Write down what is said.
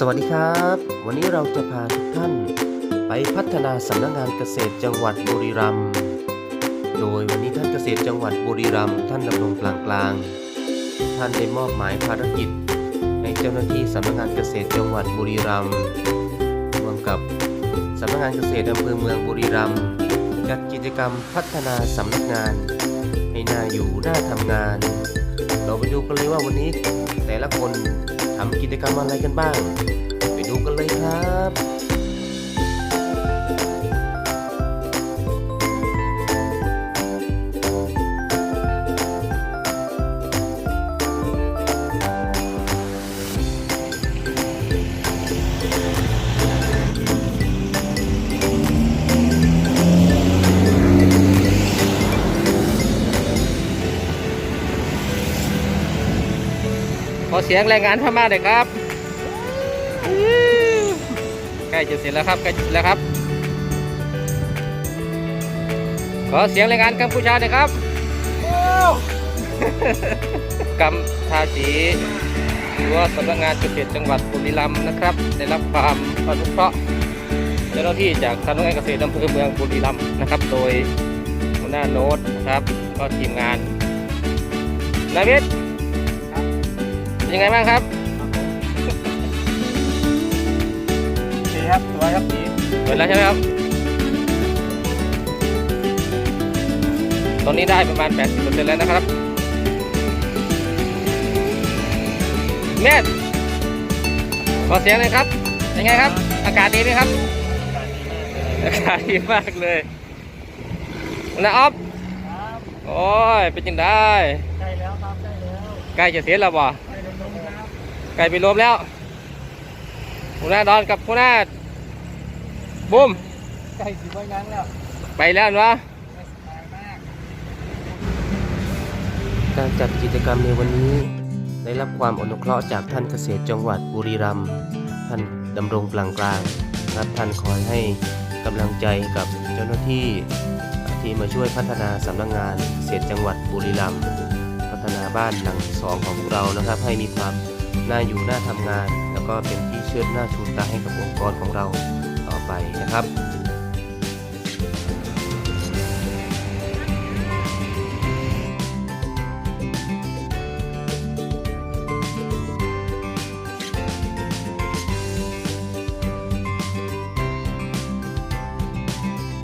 สวัสดีครับ วันนี้เราจะพาทุกท่าน ไปพัฒนาสำนักงานเกษตรจังหวัดบุรีรัมย์โดยวันนี้ท่านเกษตรจังหวัดบุรีรัมย์ท่านดำรงกลางกลางท่านได้มอบหมายภารกิจ ให้เจ้าหน้าที่สำนักงานเกษตรจังหวัดบุรีรัมย์รวมกับสำนักงานเกษตรอำเภอเมืองบุรีรัมย์จัดกิจกรรมพัฒนาสำนักงาน ให้น่าอยู่น่าทำงาน เราไปดูกันเลยว่าวันนี้แต่ละคน ทำกิจกรรมอะไรกันบ้าง ไปดูกันเลยครับ ขอเสียงแรงงานพม่าหน่อยครับใกล้จะเสร็จแล้วครับใกล้จะเสร็จแล้วครับ ขอเสียงแรงงานกัมพูชาหน่อยครับกัมทาสีรั้วสำนักงานเกษตรจังหวัดบุรีรัมย์นะครับ ได้รับความอนุเคราะห์เจ้าหน้าที่จากสำนักงานเกษตรอำเภอเมืองบุรีรัมย์นะครับ โดยหัวหน้าโน้ตนะครับ ก็ทีมงานนายวิท ย์เป็นยังไงบ้างครับดีครับสวยครับดีเปิดแล้วใช่ไหมครับ ตอนนี้ได้ประมาณ 80%แล้วนะครับเมธขอเสียงหน่อยครับเป็นไงครับ อากาศดีไหมครับ อากาศดีมากเลยนะออฟครับโอ้ย เป็นยังได้ ใกล้แล้วครับ ใกล้แล้ว ใกล้จะเสร็จแล้วบ่ใกล้ลงครับ ไก่ไปรวมแล้วหัวหน้าดอนกับหัวหน้าบุ้มใกล้สิบวันยังแล้ว ไปแล้วเนาะสบายมากการจัดกิจกรรมในวันนี้ ได้รับความอนุเคราะห์จากท่านเกษตรจังหวัดบุรีรัมย์ท่านดำรงกลางกลางๆครับท่านคอยให้กำลังใจกับเจ้าหน้าที่ที่มาช่วยพัฒนาสำนักงานเกษตรจังหวัดบุรีรัมย์พัฒนาบ้านหลังสองของพวกเรานะครับ ให้มีความ น่าอยู่น่าทำงาน แล้วก็เป็นที่เชิดหน้าชูตาให้กับองค์กรของเราต่อไปนะครับ